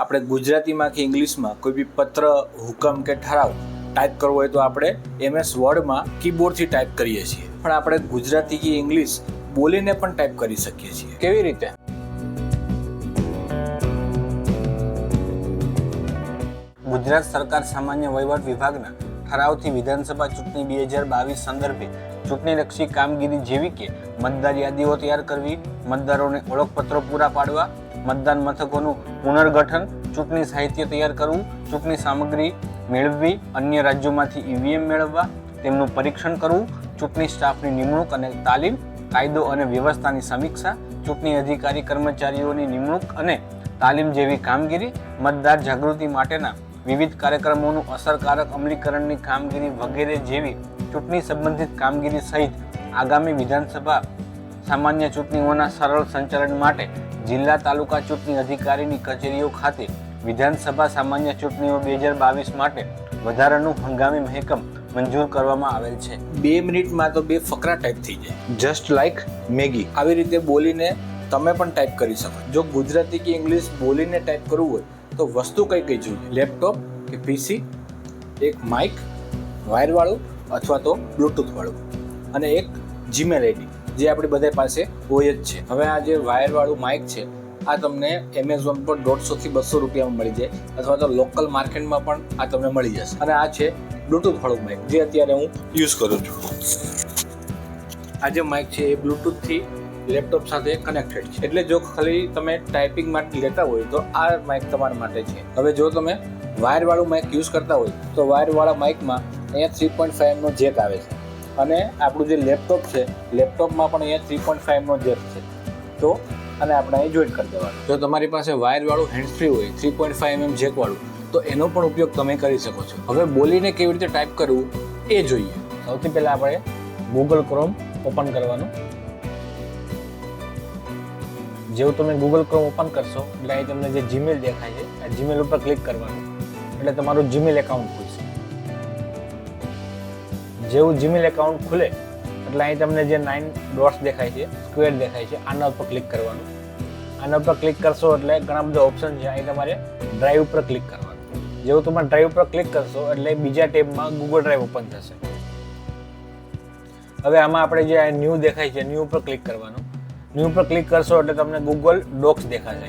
આપણે ગુજરાતીમાં કે ઇંગ્લિશમાં કોઈ બી પત્ર હુકમ કે ઠરાવ ટાઈપ કરવો હોય તો આપણે એમએસ વર્ડમાં કીબોર્ડથી ટાઈપ કરીએ છીએ. પણ આપણે ગુજરાતી કે ઇંગ્લિશ બોલીને પણ ટાઈપ કરી શકીએ છીએ. કેવી રીતે? ગુજરાત સરકાર સામાન્ય વહીવટ વિભાગના ઠરાવથી વિધાનસભા ચૂંટણી બે હજાર બાવીસ સંદર્ભે ચૂંટણીલક્ષી કામગીરી જેવી કે મતદાર યાદીઓ તૈયાર કરવી મતદારોને ઓળખપત્રો પૂરા પાડવા મતદાન મથકોનું પુનર્ગઠન, ચૂંટણી સાહિત્ય તૈયાર કરવું, ચૂંટણી સામગ્રી મેળવવી, અન્ય રાજ્યોમાંથી ઈવીએમ મેળવવા, તેમનું પરીક્ષણ કરવું, ચૂંટણી સ્ટાફની નિમણૂક અને તાલીમ, કાયદો અને વ્યવસ્થાની સમીક્ષા, ચૂંટણી અધિકારી કર્મચારીઓની નિમણૂક અને તાલીમ જેવી કામગીરી, મતદાર જાગૃતિ માટેના વિવિધ કાર્યક્રમોનું અસરકારક અમલીકરણની કામગીરી વગેરે જેવી ચૂંટણી સંબંધિત કામગીરી સહિત આગામી વિધાનસભા સામાન્ય ચૂંટણીઓના સરળ સંચાલન માટે જિલ્લા તાલુકા ચૂંટણી અધિકારીની કચેરીઓ ખાતે વિધાનસભા સામાન્ય ચૂંટણીઓ બે હજાર બાવીસ માટે વધારાનું હંગામી મહેકમ મંજૂર કરવામાં આવેલ છે. બે મિનિટમાં તો બે ફકરા ટાઈપ થઈ જાય. Just like Maggi. આવી રીતે બોલીને તમે પણ ટાઈપ કરી શકો. જો ગુજરાતી કે ઇંગ્લિશ બોલીને ટાઈપ કરવું હોય તો વસ્તુ કઈ કઈ જોઈએ? લેપટોપ કે પીસી એક માઇક વાયરવાળું અથવા તો બ્લૂટૂથવાળું અને એક જીમેલ આઈડી જે આપણી બધા પાસે હોય જ છે. હવે આ જે વાયરવાળું માઇક છે, આ તમને એમેઝોન પર દોઢસોથી બસો રૂપિયામાં મળી જાય અથવા તો લોકલ માર્કેટમાં પણ આ તમને મળી જશે. અને આ છે બ્લૂટૂથ વાળું માઇક જે અત્યારે હું યુઝ કરું છું. આ જે માઇક છે એ બ્લૂટૂથથી લેપટોપ સાથે કનેક્ટેડ છે. એટલે જો ખાલી તમે ટાઈપિંગ માટે લેતા હોય તો આ માઇક તમારા માટે છે. હવે જો તમે વાયરવાળું માઇક યુઝ કરતા હોય તો વાયરવાળા માઇકમાં અહીંયા થ્રી પોઈન્ટ ફાઇવનો જેક આવે છે. અને આપણું જે લેપટોપ છે લેપટોપમાં પણ અહીંયા થ્રી પોઈન્ટ ફાઇવનો જેક છે. તો અને આપણે અહીં જોઈન્ટ કરી દેવાનું. જો તમારી પાસે વાયરવાળું હેન્ડ ફ્રી હોય થ્રી પોઈન્ટ ફાઇવ એમ જેકવાળું તો એનો પણ ઉપયોગ તમે કરી શકો છો. હવે બોલીને કેવી રીતે ટાઈપ કરવું એ જોઈએ. સૌથી પહેલાં આપણે ગૂગલ ક્રોમ ઓપન કરવાનું. જેવું તમે ગૂગલ ક્રોમ ઓપન કરશો એટલે અહીં તમને જે જીમેલ દેખાય છે આ જીમેલ ઉપર ક્લિક કરવાનું. એટલે તમારું જીમેલ એકાઉન્ટ જેવું જીમેલ એકાઉન્ટ ખુલે, એટલે અહીં તમને જે નાઇન ડોટ્સ દેખાય છે સ્ક્વેર દેખાય છે, આના ઉપર ક્લિક કરવાનું. આના ઉપર ક્લિક કરશો એટલે ઘણા બધા ઓપ્શન છે. અહીં તમારે ડ્રાઈવ ઉપર ક્લિક કરવાનું. જેવું તમે ડ્રાઈવ ઉપર ક્લિક કરશો એટલે બીજા ટેબમાં ગૂગલ ડ્રાઈવ ઓપન થશે. હવે આમાં આપણે જે આ ન્યૂ દેખાય છે ન્યૂ ઉપર ક્લિક કરવાનું. ન્યૂ ઉપર ક્લિક કરશો એટલે તમને ગૂગલ ડોક્સ દેખાશે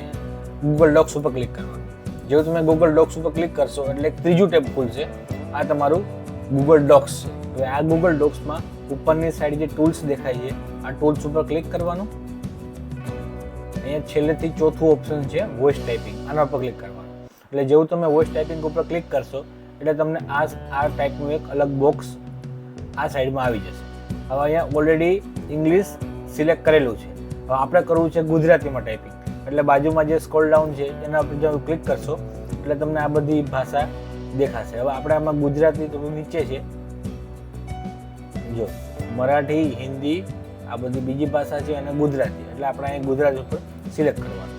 ગૂગલ ડોક્સ ઉપર ક્લિક કરવાનું. જેવું તમે ગૂગલ ડોક્સ ઉપર ક્લિક કરશો એટલે ત્રીજું ટેબ ખુલશે. આ તમારું ગૂગલ ડોક્સ છે. હવે આ ગૂગલ ડોક્સમાં ઉપરની સાઈડ જે ટૂલ્સ દેખાય છે, આ ટૂલ્સ ઉપર ક્લિક કરવાનું. અહીંયા છેલ્લેથી ચોથું ઓપ્શન છે વોઇસ ટાઈપિંગ આના ઉપર ક્લિક કરવાનું. એટલે જેવું તમે વોઇસ ટાઈપિંગ ઉપર ક્લિક કરશો, એટલે તમને આ આ ટાઈપનું એક અલગ બોક્સ આ સાઈડમાં આવી જશે. હવે અહીંયા ઓલરેડી ઇંગ્લિશ સિલેક્ટ કરેલું છે. હવે આપણે કરવું છે ગુજરાતીમાં ટાઈપિંગ એટલે બાજુમાં જે સ્કોલ ડાઉન છે, એના ઉપર જો ક્લિક કરશો, એટલે તમને આ બધી ભાષા દેખાશે. હવે આપણે આમાં ગુજરાતી તો નીચે છે. જો, મરાઠી, હિન્દી, આ બધી બીજી ભાષા છે અને ગુજરાતી. એટલે આપણે અહીં ગુજરાતી ઉપર સિલેક્ટ કરવાનું.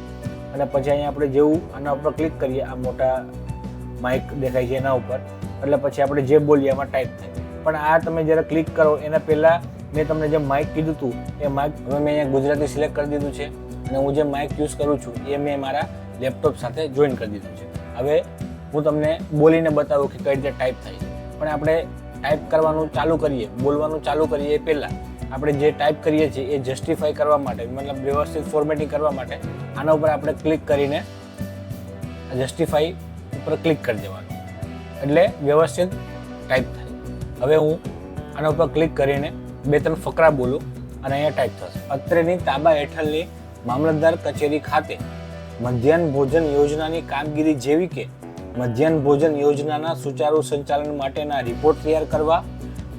અને પછી અહીંયા આપણે જેવું આના ઉપર ક્લિક કરીએ, આ મોટા માઇક દેખાય છે એના ઉપર. એટલે પછી આપણે જે બોલીએ એમાં ટાઈપ થાય. પણ આ તમે જ્યારે ક્લિક કરો, એના પહેલાં મેં તમને જે માઇક કીધું હતું એ માઇક હવે મેં અહીંયા ગુજરાતી સિલેક્ટ કરી દીધું છે. અને હું જે માઇક યુઝ કરું છું, એ મેં મારા લેપટોપ સાથે જોઈન કરી દીધું છે. હવે હું તમને બોલીને બતાવું કે કઈ રીતે ટાઈપ થાય છે. પણ આપણે ટાઈપ કરવાનું ચાલુ કરીએ, બોલવાનું ચાલુ કરીએ પહેલાં આપણે જે ટાઈપ કરીએ છીએ એ જસ્ટિફાઈ કરવા માટે, મતલબ વ્યવસ્થિત ફોર્મેટિંગ કરવા માટે આના ઉપર આપણે ક્લિક કરીને જસ્ટિફાઈ ઉપર ક્લિક કરી દેવાનું. એટલે વ્યવસ્થિત ટાઈપ થાય. હવે હું આના ઉપર ક્લિક કરીને બે ત્રણ ફકરા બોલું અને અહીંયા ટાઈપ થશે. અત્રેની તાબા હેઠળની મામલતદાર કચેરી ખાતે મધ્યાહન ભોજન યોજનાની કામગીરી જેવી કે મધ્યાહન ભોજન યોજનાના સુચારુ સંચાલન માટેના રિપોર્ટ તૈયાર કરવા,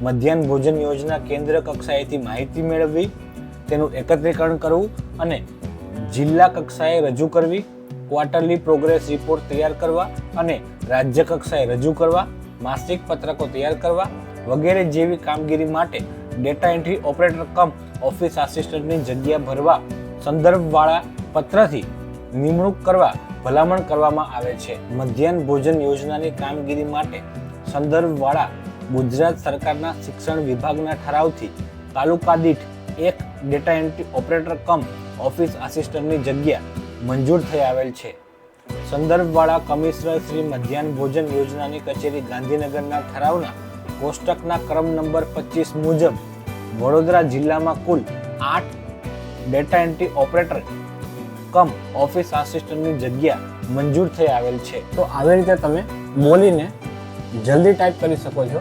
મધ્યાહન ભોજન યોજના કેન્દ્ર કક્ષાએથી માહિતી મેળવવી, તેનું એકત્રીકરણ કરવું અને જિલ્લા કક્ષાએ રજૂ કરવી ક્વાર્ટરલી પ્રોગ્રેસ રિપોર્ટ તૈયાર કરવા અને રાજ્ય કક્ષાએ રજૂ કરવા, માસિક પત્રકો તૈયાર કરવા વગેરે જેવી કામગીરી માટે data entry operator cum office આસિસ્ટન્ટની જગ્યા ભરવા સંદર્ભવાળા પત્રથી નિમણૂક કરવા, ભલામણ કરવામાં આવે છે. મધ્યાહન ભોજન યોજનાની કામગીરી માટે સંદર્ભવાળા ગુજરાત સરકારના શિક્ષણ વિભાગના ઠરાવથી તાલુકા દીઠ એક data entry operator cum office આસિસ્ટન્ટની જગ્યા મંજૂર થઈ આવેલ છે. સંદર્ભવાળા કમિશનર શ્રી મધ્યાહન ભોજન યોજનાની કચેરી ગાંધીનગરના ઠરાવના કોષ્ટકના ક્રમ નંબર પચીસ મુજબ વડોદરા જિલ્લામાં કુલ આઠ data entry operator cum office આસિસ્ટન્ટની જગ્યા મંજૂર થઈ આવેલ છે. તો આવી રીતે તમે બોલીને જલ્દી ટાઈપ કરી શકો છો.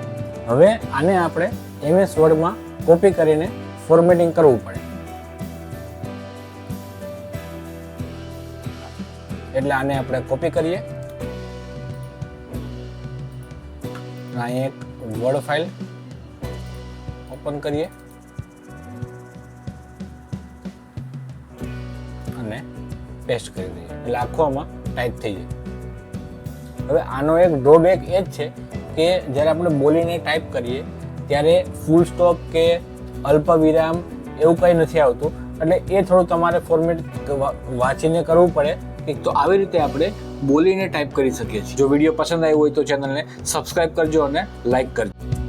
હવે આને આપણે એમએસ વર્ડમાં કોપી કરીને ફોર્મેટિંગ કરવું પડે. એટલે આને આપણે કોપી કરીએ. અહીં એક વર્ડ ફાઇલ ઓપન કરીએ. પેસ્ટ કરી દઈએ. એટલે આખો આમાં ટાઈપ થઈ જાય. હવે આનો એક ડ્રોબેક એ જ છે કે જ્યારે આપણે બોલીને ટાઈપ કરીએ, ત્યારે ફૂલ સ્ટોપ કે અલ્પ વિરામ એવું કંઈ નથી આવતું. એટલે એ થોડું તમારે ફોર્મેટ વાંચીને કરવું પડે એક તો આવી રીતે આપણે બોલીને ટાઈપ કરી શકીએ છીએ. જો વીડિયો પસંદ આવ્યો હોય તો ચેનલને સબસ્ક્રાઈબ કરજો અને લાઈક કરજો.